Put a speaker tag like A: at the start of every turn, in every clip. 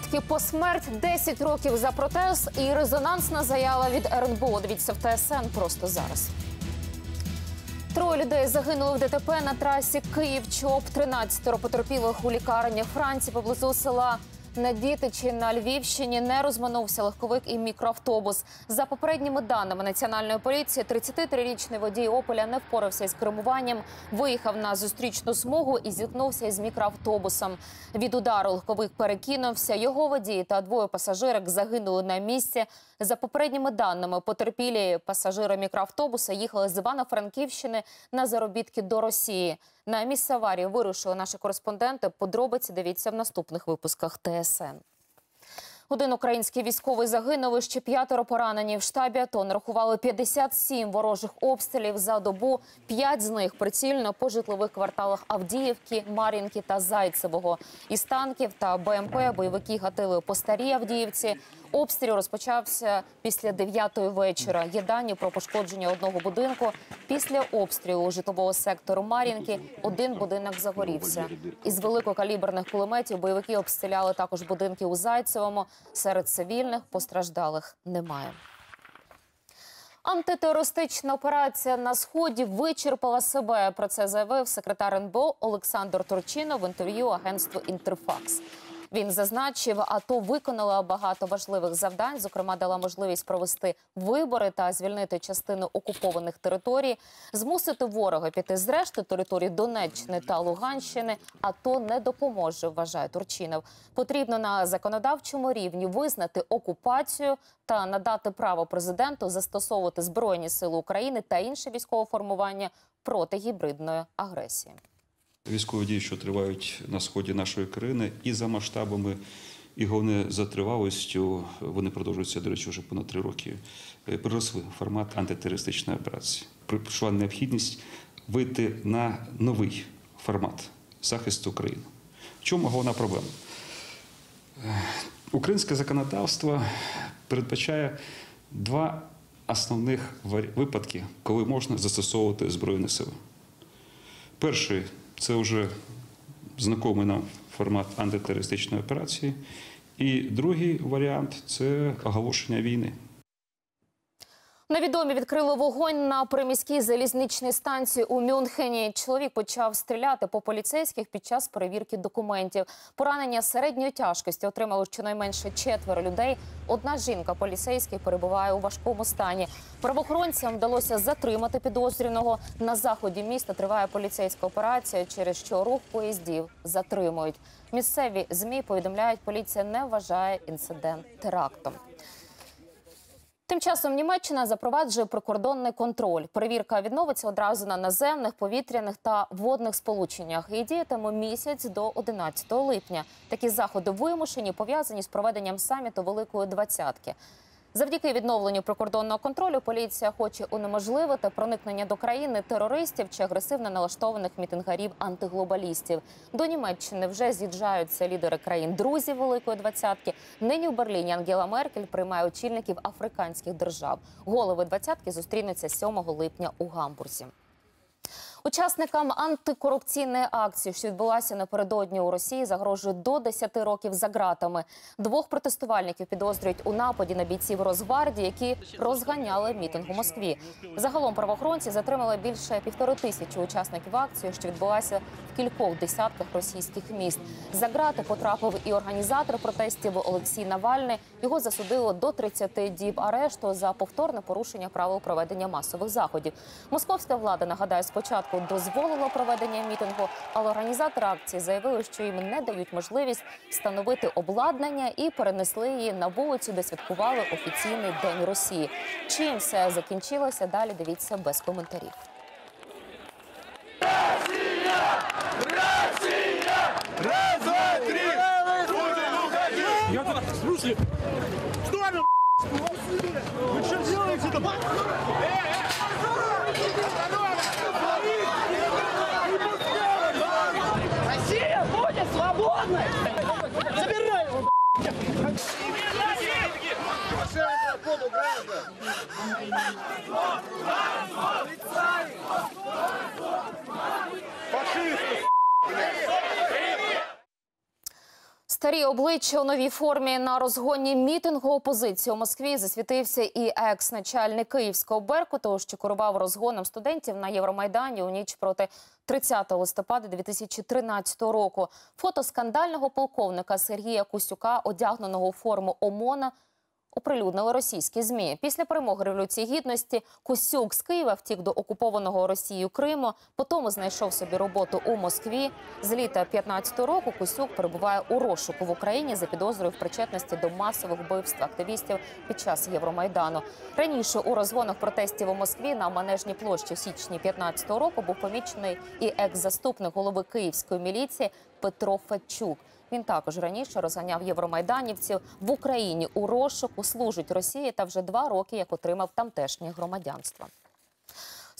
A: Заробітки по смерть 10 років за протест і резонансна заява від РНБО. Дивіться в ТСН просто зараз. Троє людей загинули в ДТП на трасі Київ-Чоп. 13 потерпілих у лікарні Франції поблизу села Надітичі на Львівщині не розминувся легковик і мікроавтобус. За попередніми даними національної поліції, 33-річний водій Ополя не впорався із кермуванням, виїхав на зустрічну смугу і зіткнувся із мікроавтобусом. Від удару легковик перекинувся. Його водій та двоє пасажирок загинули на місці. За попередніми даними, потерпілі пасажири мікроавтобуса їхали з Івано-Франківщини на заробітки до Росії. На місце аварії вирушили наші кореспонденти. Подробиці дивіться в наступних випусках ТСН. Один український військовий загинув ще п'ятеро поранені. В штабі АТО нарахували 57 ворожих обстрілів за добу. П'ять з них прицільно по житлових кварталах Авдіївки, Мар'їнки та Зайцевого. Із танків та БМП бойовики гатили по старій Авдіївці. Обстріл розпочався після 9-ї вечора. Є дані про пошкодження одного будинку. Після обстрілу житлового сектору Мар'їнки один будинок загорівся. Із великокаліберних кулеметів бойовики обстріляли також будинки у Зайцевому. Серед цивільних постраждалих немає. Антитерористична операція на сході вичерпала себе. Про це заявив секретар НБО Олександр Турчинов в інтерв'ю агентству Інтерфакс. Він зазначив, АТО виконала багато важливих завдань. Зокрема, дала можливість провести вибори та звільнити частину окупованих територій, змусити ворога піти з решти територій Донеччини та Луганщини. АТО не допоможе. Вважає Турчинов. Потрібно на законодавчому рівні визнати окупацію та надати право президенту застосовувати збройні сили України та інше військове формування проти гібридної агресії.
B: Військові дії, що тривають на сході нашої країни, і за масштабами, і головне за тривалістю, вони продовжуються, до речі, вже понад три роки. е, Переросли формат антитерористичної операції. Прийшла необхідність вийти на новий формат захисту України. В чому головна проблема? Е, Українське законодавство передбачає два основних випадки, коли можна застосовувати збройні сили. Перший це вже знакомий нам формат антитерористичної операції. І другий варіант це оголошення війни.
A: Невідомі відкрили вогонь на приміській залізничній станції у Мюнхені. Чоловік почав стріляти по поліцейських під час перевірки документів. Поранення середньої тяжкості отримали щонайменше четверо людей. Одна жінка поліцейський перебуває у важкому стані. Правоохоронцям вдалося затримати підозрюваного. На заході міста триває поліцейська операція, через що рух поїздів затримують. Місцеві змі повідомляють, поліція не вважає інцидент терактом. Тим часом Німеччина запроваджує прикордонний контроль. Перевірка відновиться одразу на наземних, повітряних та водних сполученнях і діятиме місяць до 11 липня. Такі заходи вимушені пов'язані з проведенням саміту Великої Двадцятки. Завдяки відновленню прикордонного контролю поліція хоче унеможливити проникнення до країни терористів чи агресивно налаштованих мітингарів антиглобалістів. До Німеччини вже з'їжджаються лідери країн друзів Великої Двадцятки. Нині в Берліні Ангела Меркель приймає очільників африканських держав. Голови двадцятки зустрінуться 7 липня у Гамбурзі. Учасникам антикорупційної акції, що відбулася напередодні у Росії, загрожує до 10 років за ґратами. Двох протестувальників підозрюють у нападі на бійців Росгвардії, які розганяли мітинг у Москві. Загалом правоохоронці затримали більше півтори тисячі учасників акції, що відбулася в кількох десятках російських міст. За ґрати потрапив і організатор протестів Олексій Навальний. Його засудило до 30 діб арешту за повторне порушення правил проведення масових заходів. Московська влада нагадаю, спочатку дозволила проведення мітингу, але організатори акції заявили, що їм не дають можливість встановити обладнання і перенесли її на вулицю, де святкували офіційний день Росії. Чим все закінчилося? Далі дивіться без коментарів.
C: Раз, два, три! Я тут, слушай, что вы, Вы что делаете-то?
D: Россия Забирай его!
A: Старі обличчя у новій формі на розгоні мітингу опозиції у Москві засвітився і екс-начальник київського Беркуту, що керував розгоном студентів на Євромайдані у ніч проти 30 листопада 2013 року. Фото скандального полковника Сергія Кусюка, одягненого у форму ОМОНа, оприлюднили російські змі. Після перемоги революції гідності Косюк з Києва втік до окупованого Росією Криму. Потім знайшов собі роботу у Москві. З літа 15-го року Косюк перебуває у розшуку в Україні за підозрою в причетності до масових вбивств активістів під час Євромайдану. Раніше у розгонах протестів у Москві на Манежній площі в січні 15-го року був помічений і екс-заступник голови київської міліції Петро Федчук. Він також раніше розганяв євромайданівців в Україні у розшуку, служить Росії та вже два роки як отримав тамтешнє громадянство.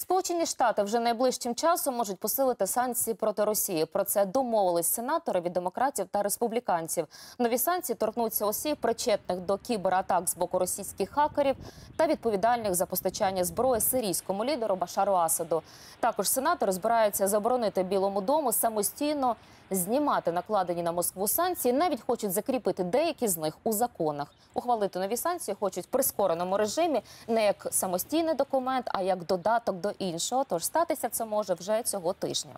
A: Сполучені Штати вже найближчим часом можуть посилити санкції проти Росії. Про це домовились сенатори від демократів та республіканців. Нові санкції торкнуться осіб, причетних до кібератак з боку російських хакерів та відповідальних за постачання зброї сирійському лідеру Башару Асаду. Також сенатори збираються заборонити Білому дому самостійно знімати накладені на Москву санкції. Навіть хочуть закріпити деякі з них у законах. Ухвалити нові санкції хочуть в прискореному режимі, не як самостійний документ, а як додаток до іншого. Тож статися це може вже цього тижня.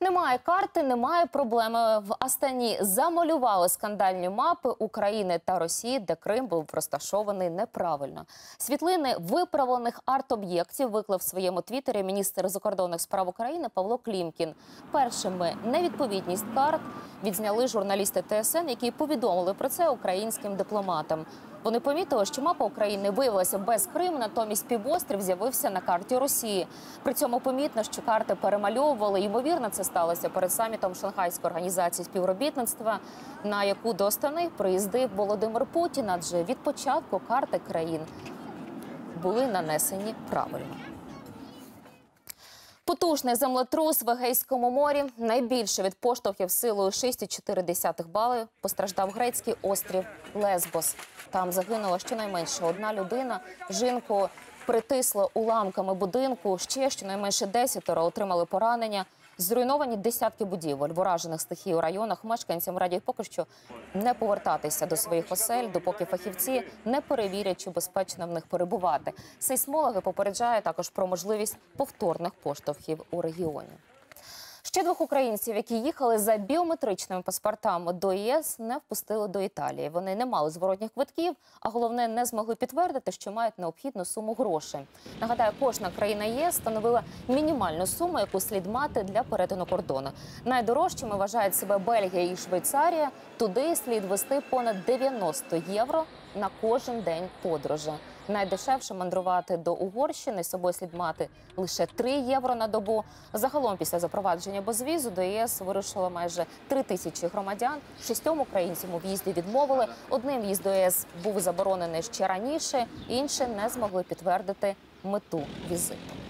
A: Немає карти, немає проблеми. В Астані замалювали скандальні мапи України та Росії, де Крим був розташований неправильно. Світлини виправлених арт-об'єктів виклав в своєму твіттері міністр закордонних справ України Павло Клімкін. Першими невідповідність карт відзняли журналісти ТСН, які повідомили про це українським дипломатам. Вони помітили, що мапа України виявилася без Криму, натомість півострів з'явився на карті Росії. При цьому помітно, що карти перемальовували. Ймовірно, це сталося перед самітом Шанхайської організації співробітництва, на яку до Астани приїздив Володимир Путін. Адже від початку карти країн були нанесені правильно. Потужний землетрус в Егейському морі. Найбільше від поштовхів силою 6,4 бали постраждав грецький острів Лесбос. Там загинула щонайменше одна людина. Жінку притисло уламками будинку. Ще щонайменше десятеро отримали поранення. Зруйновані десятки будівель в уражених стихій у районах. Мешканцям радять поки що не повертатися до своїх осель, допоки фахівці не перевірять, чи безпечно в них перебувати. Сейсмологи попереджають також про можливість повторних поштовхів у регіоні. Ще двох українців, які їхали за біометричними паспортами до ЄС, не впустили до Італії. Вони не мали зворотніх квитків, а головне не змогли підтвердити, що мають необхідну суму грошей. Нагадаю, кожна країна єС встановила мінімальну суму, яку слід мати для перетину кордону. Найдорожчими вважають себе Бельгія і Швейцарія. Туди слід вести понад 90 євро на кожен день подорожі. Найдешевше мандрувати до Угорщини з собою слід мати лише 3 євро на добу. Загалом, після запровадження безвізу до ЄС вирушило майже 3 тисячі громадян. Шістьом українцям у в'їзді відмовили. Одним в'їзд до ЄС був заборонений ще раніше, інші не змогли підтвердити мету візиту.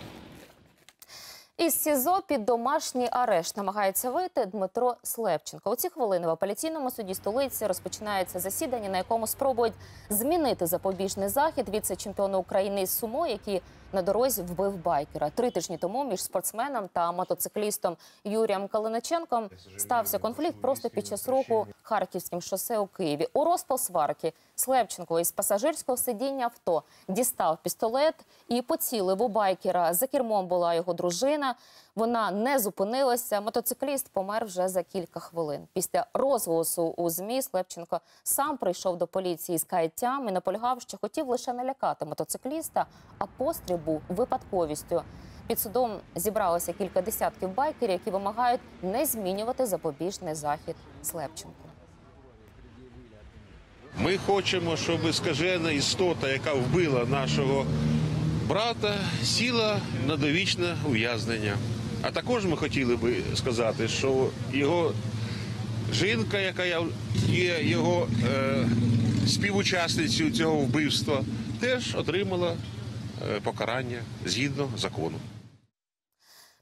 A: Із СІЗО під домашній арешт намагається вийти Дмитро Слепченко. У ці хвилини в апеляційному суді столиці розпочинається засідання, на якому спробують змінити запобіжний захід віце-чемпіону України із сумо, який на дорозі вбив байкера. Три тижні тому між спортсменом та мотоциклістом Юрієм Калиначенком стався конфлікт просто під час руху харківським шосе у Києві. У розпал сварки Слепченко із пасажирського сидіння авто дістав пістолет і поцілив у байкера. За кермом була його дружина. Вона не зупинилася. Мотоцикліст помер вже за кілька хвилин. Після розголосу у змі Слепченко сам прийшов до поліції з каяттям і наполягав, що хотів лише налякати мотоцикліста, а постріл був випадковістю. Під судом зібралося кілька десятків байкерів, які вимагають не змінювати запобіжний захід Слепченку.
E: Ми хочемо, щоб скажена істота, яка вбила нашого брата, сіла на довічне ув'язнення. А також ми хотіли би сказати, що його жінка, яка є його е, співучасницею цього вбивства, теж отримала е, покарання згідно закону.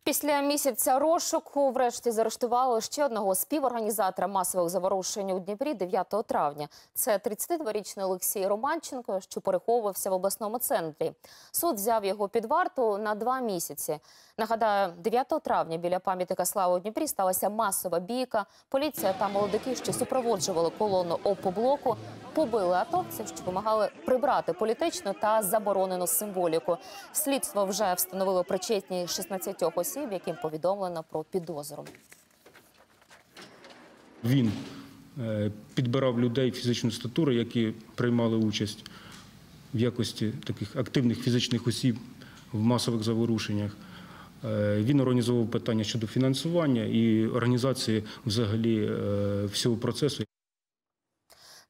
A: Після місяця розшуку врешті заарештували ще одного співорганізатора масових заворушень у Дніпрі 9 травня. Це 32-річний Олексій Романченко, що переховувався в обласному центрі. Суд взяв його під варту на два місяці. Нагадаю, 9 травня біля пам'ятника слави у Дніпрі сталася масова бійка. Поліція та молодики, що супроводжували колону опоблоку, побили атовців, що вимагали прибрати політичну та заборонену символіку. Слідство вже встановило причетність 16 осіб, яким повідомлено про підозру.
F: Він е, підбирав людей фізичної статури, які приймали участь в якості таких активних фізичних осіб в масових заворушеннях. Е, Він організовував питання щодо фінансування і організації взагалі е, всього процесу.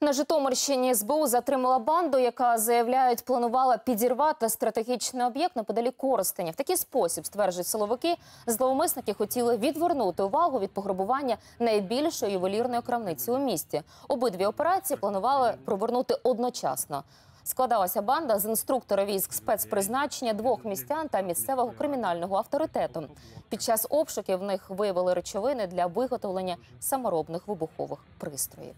A: На Житомирщині СБУ затримала банду, яка заявляють, планувала підірвати стратегічний об'єкт неподалік Коростеня. В такий спосіб стверджують силовики. Зловмисники хотіли відвернути увагу від пограбування найбільшої ювелірної крамниці у місті. Обидві операції планували провернути одночасно. Складалася банда з інструктора військ спецпризначення, двох містян та місцевого кримінального авторитету. Під час обшуків в них виявили речовини для виготовлення саморобних вибухових пристроїв.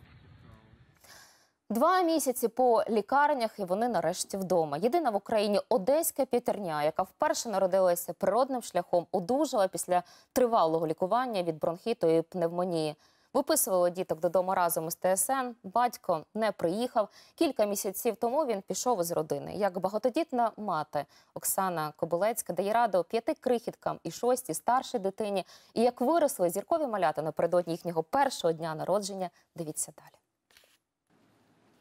A: Два місяці по лікарнях, і вони нарешті вдома. Єдина в Україні одеська пітерня, яка вперше народилася природним шляхом, одужала після тривалого лікування від бронхіту і пневмонії. Виписували діток додому разом із ТСН. Батько не приїхав. Кілька місяців тому він пішов із родини. Як багатодітна мати Оксана Кобилецька дає раду п'яти крихіткам і шостій старшій дитині. І як виросли зіркові малята напередодні їхнього першого дня народження. Дивіться далі.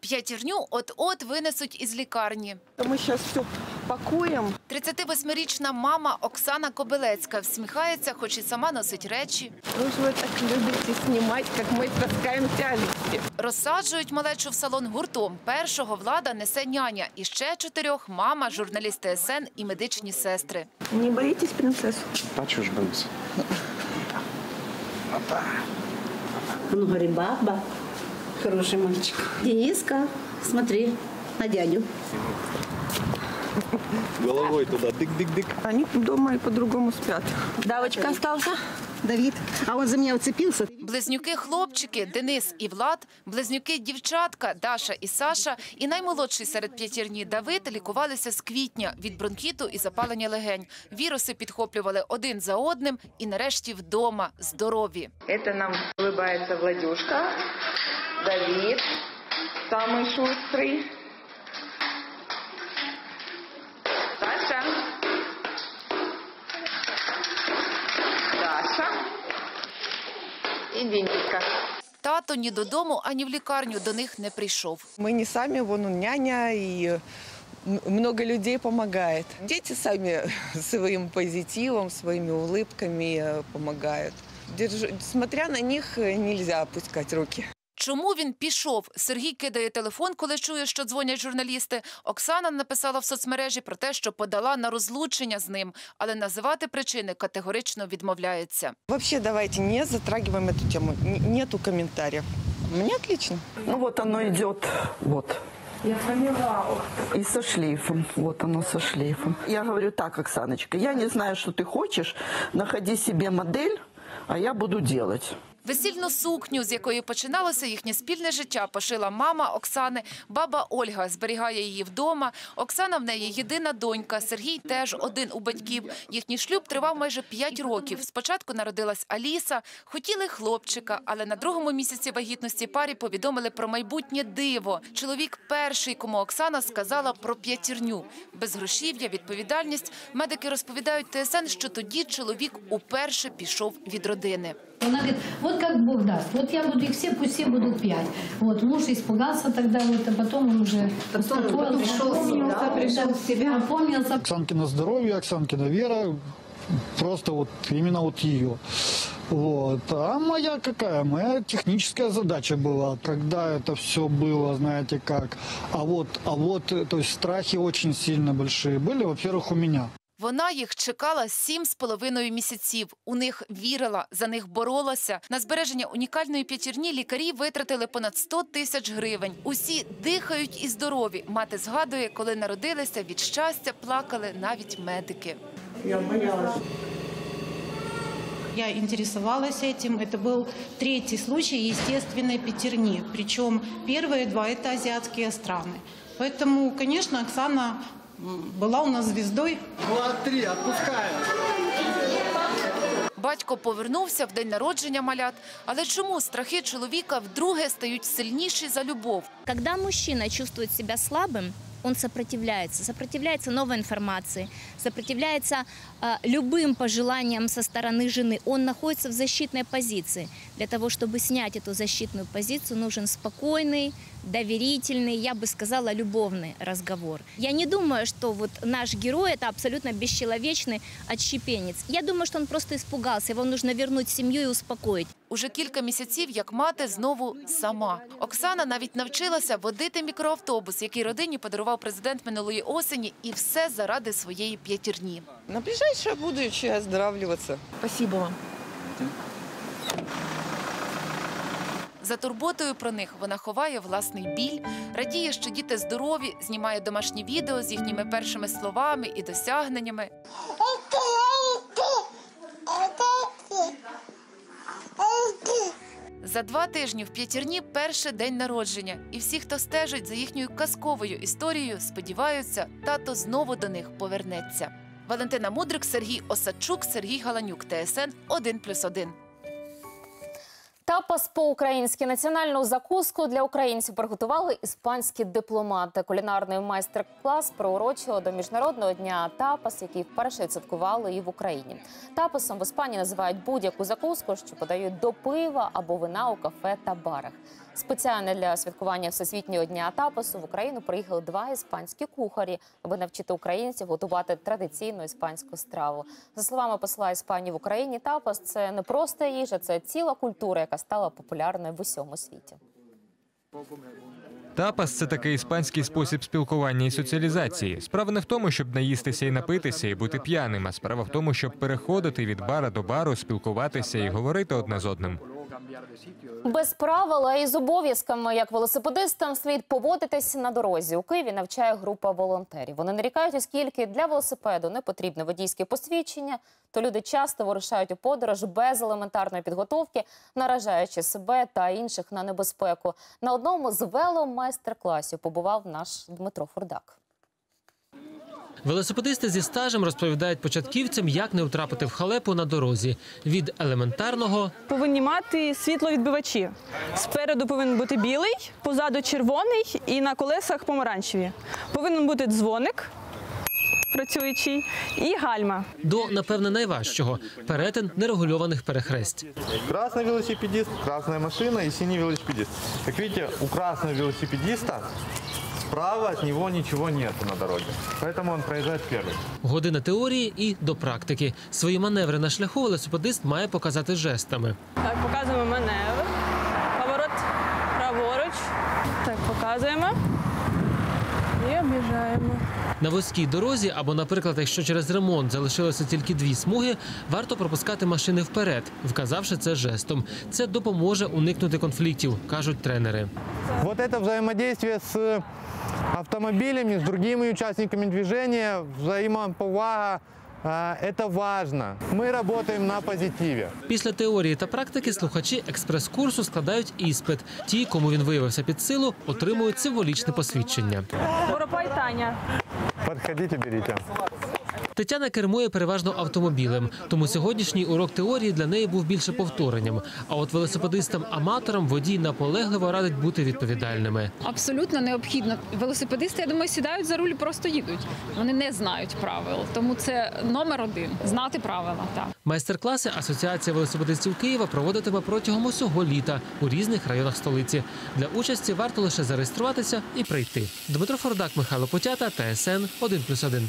G: П'ятірню от-от винесуть із лікарні.
H: Мы сейчас все пакуем.
G: 38-річна мама Оксана Кобилецька всміхається, хоч і сама носить речі.
H: Вы же вы так любите снимать, как мы таскаем тяльники.
G: Розсаджують малечу в салон гуртом. Першого влада несе няня. І ще чотирьох – мама, журналіст ТСН і медичні сестри.
H: Не боитесь принцессу?
I: А чого ж боюсь?
J: Ну, говори, баба. Хороший мальчик. Дениска, смотри на дядю.
I: Головой туди, дик-дик-дик.
H: Они дома и по-другому спят.
J: Давочка остался? Давид. А он за меня уцепился.
G: Близнюки-хлопчики Денис і Влад, близнюки-дівчатка Даша і Саша і наймолодший серед п'ятірні Давид лікувалися з квітня від бронхіту і запалення легень. Віруси підхоплювали один за одним і нарешті вдома здорові.
K: Это нам улыбается Владюшка, Давид, самый шустрый. Саша. Даша. И Денечка.
G: Тато ні додому, ані в лікарню до них не прийшов.
H: Мы не сами, вон он няня и м- много людей помогает. Дети сами своим позитивом, своими улыбками э, помогают. Держу- Смотря на них, э, нельзя опускать руки.
G: Чому він пішов? Сергій кидає телефон, коли чує, що дзвонять журналісти. Оксана написала в соцмережі про те, що подала на розлучення з ним, але називати причини категорично відмовляється.
H: Вообще давайте не затрагиваем эту тему. Нету комментариев. Мне отлично.
L: Ну вот оно идет, вот.
K: Я поняла.
L: И со шлейфом. Вот оно со шлейфом. Я говорю так, Оксаночка, я не знаю, что ты хочешь. Находи себе модель, а я буду делать.
G: Весільну сукню, з якої починалося їхнє спільне життя, пошила мама Оксани. Баба Ольга зберігає її вдома. Оксана в неї єдина донька. Сергій теж один у батьків. Їхній шлюб тривав майже п'ять років. Спочатку народилась Аліса, хотіли хлопчика, але на другому місяці вагітності парі повідомили про майбутнє диво. Чоловік перший, кому Оксана сказала про п'ятірню. Безгрошів'я, відповідальність. Медики розповідають ТСН, що тоді чоловік уперше пішов від родини.
J: Она говорит, вот как Бог даст. Вот я буду их все, пусть все будут пять. Вот муж испугался тогда, вот, а потом он уже успокоился,
K: пришел в себя,
J: опомнился,
K: пришел в себя.
J: опомнился.
C: Оксанкина здоровье, Оксанкина вера, просто вот именно вот ее. Вот. А моя какая? Моя техническая задача была, когда это все было, знаете как. А вот, а вот, то есть страхи очень сильно большие были, во-первых, у меня.
G: Вона їх чекала сім з половиною місяців. У них вірила, за них боролася. На збереження унікальної п'ятірні лікарі витратили понад 100 тисяч гривень. Усі дихають і здорові. Мати згадує, коли народилися від щастя, плакали навіть медики.
L: Я боялась.
M: я интересовалась этим. Это был третий случай естественной пятерни. Причем первые два – это азиатские страны. Поэтому, конечно, Оксана м, была у нас звездой.
C: Два, три, отпускаем.
G: Батько повернувся в день народження малят. Але чому страхи чоловіка вдруге стають сильніші за любов?
N: Когда мужчина чувствует себя слабым, он сопротивляется, сопротивляется новой информации, сопротивляется э, любым пожеланиям со стороны жены. Он находится в защитной позиции. Для того, чтобы снять эту защитную позицию, нужен спокойный, доверительный, я бы сказала, любовный разговор. Я не думаю, что вот наш герой это абсолютно бесчеловечный отщепенец. Я думаю, что он просто испугался, его нужно вернуть в семью и успокоить.
G: Уже кілька місяців, як мати знову сама. Оксана навіть навчилася водити мікроавтобус, який родині подарував президент минулої осені, і все заради своєї п'ятірні.
H: На ближайшее будущее оздоравливаться.
K: Спасибо вам.
G: За турботою про них вона ховає власний біль, радіє, що діти здорові, знімає домашні відео з їхніми першими словами і досягненнями. За два тижні в п'ятірні перший день народження, і всі, хто стежить за їхньою казковою історією, сподіваються, тато знову до них повернеться. Валентина Мудрик, Сергій Осадчук, Сергій Галанюк, ТСН 1+,1.
A: Тапас по-українськи національну закуску для українців приготували іспанські дипломати. Кулінарний майстер-клас приурочили до міжнародного дня тапас, який вперше відсвяткували і в Україні. Тапасом в Іспанії називають будь-яку закуску, що подають до пива або вина у кафе та барах. Спеціально для святкування всесвітнього дня тапасу в Україну приїхали два іспанські кухарі, аби навчити українців готувати традиційну іспанську страву. За словами посла Іспанії в Україні, тапас це не просто їжа, це ціла культура, яка стала популярною в усьому світі.
O: Тапас це такий іспанський спосіб спілкування і соціалізації. Справа не в тому, щоб наїстися і напитися і бути п'яним, а справа в тому, щоб переходити від бара до бару, спілкуватися і говорити одне з одним.
A: Без правил, а й з обов'язками, як велосипедистам, слід поводитись на дорозі. У Києві навчає група волонтерів. Вони нарікають, оскільки для велосипеду не потрібне водійське посвідчення, то люди часто вирушають у подорож без елементарної підготовки, наражаючи себе та інших на небезпеку. На одному з веломайстер-класів побував наш Дмитро Фурдак.
P: Велосипедисти зі стажем розповідають початківцям, як не втрапити в халепу на дорозі. Від елементарного
Q: Повинні мати світловідбивачі. Спереду повинен бути білий, позаду червоний і на колесах помаранчеві. Повинен бути дзвоник працюючий і гальма.
P: до, напевне, найважчого перетин нерегульованих перехресть.
I: Красный велосипедист, красная машина и синий велосипедист. Как видите, у красного велосипедиста справа от него ничего нет на дороге. Поэтому он проезжает первый.
P: Година теорії і до практики. Свої маневри на шляху велосипедист має показати жестами.
Q: Так, показуємо маневр. Поворот праворуч. Так, показуємо. І об'їжджаємо.
P: На вузькій дорозі, або, наприклад, якщо через ремонт залишилося тільки дві смуги, варто пропускати машини вперед, вказавши це жестом. Це допоможе уникнути конфліктів, кажуть тренери.
I: Вот это взаимодействие с автомобилями, с другими участниками движения, взаимоповага, это важно. Ми працюємо на позитиві.
P: Після теорії та практики слухачі експрес-курсу складають іспит. Ті, кому він виявився під силу, отримують символічне посвідчення.
Q: Воропай Таня.
I: Подходите, берите.
P: Тетяна кермує переважно автомобілем, тому сьогоднішній урок теорії для неї був більше повторенням. А от велосипедистам-аматорам водій наполегливо радить бути відповідальними.
R: Абсолютно необхідно. Велосипедисти, я думаю, сідають за руль, і просто їдуть. Вони не знають правил. Тому це номер один знати правила. Так.
P: Майстер-класи Асоціація велосипедистів Києва проводитиме протягом усього літа у різних районах столиці. Для участі варто лише зареєструватися і прийти. Дмитро Фордак, Михайло Потята, ТСН 1+,1.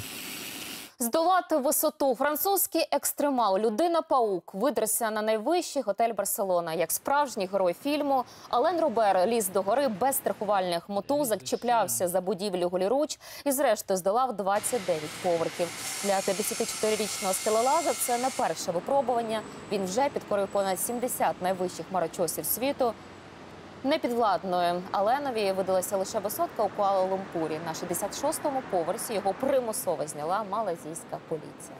A: Здолати висоту. Французький екстремал Людина-паук видерся на найвищий готель Барселона. Як справжній герой фільму, Ален Робер ліз до гори без страхувальних мотузок, чіплявся за будівлю голіруч і, зрештою, здолав 29 поверхів. Для 54-річного скелелаза це не перше випробування. Він вже підкорив понад 70 найвищих марочосів світу. Непідвладною Аленові видалася лише висотка у Куала-Лумпурі. На 66-му поверсі його примусово зняла малазійська поліція.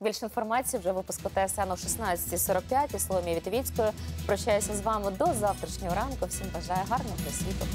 A: Більше інформації вже випуску ТСН о 16.45 і Соломія Вітовіцькою. Прощаюся з вами до завтрашнього ранку. Всім бажаю гарного світу.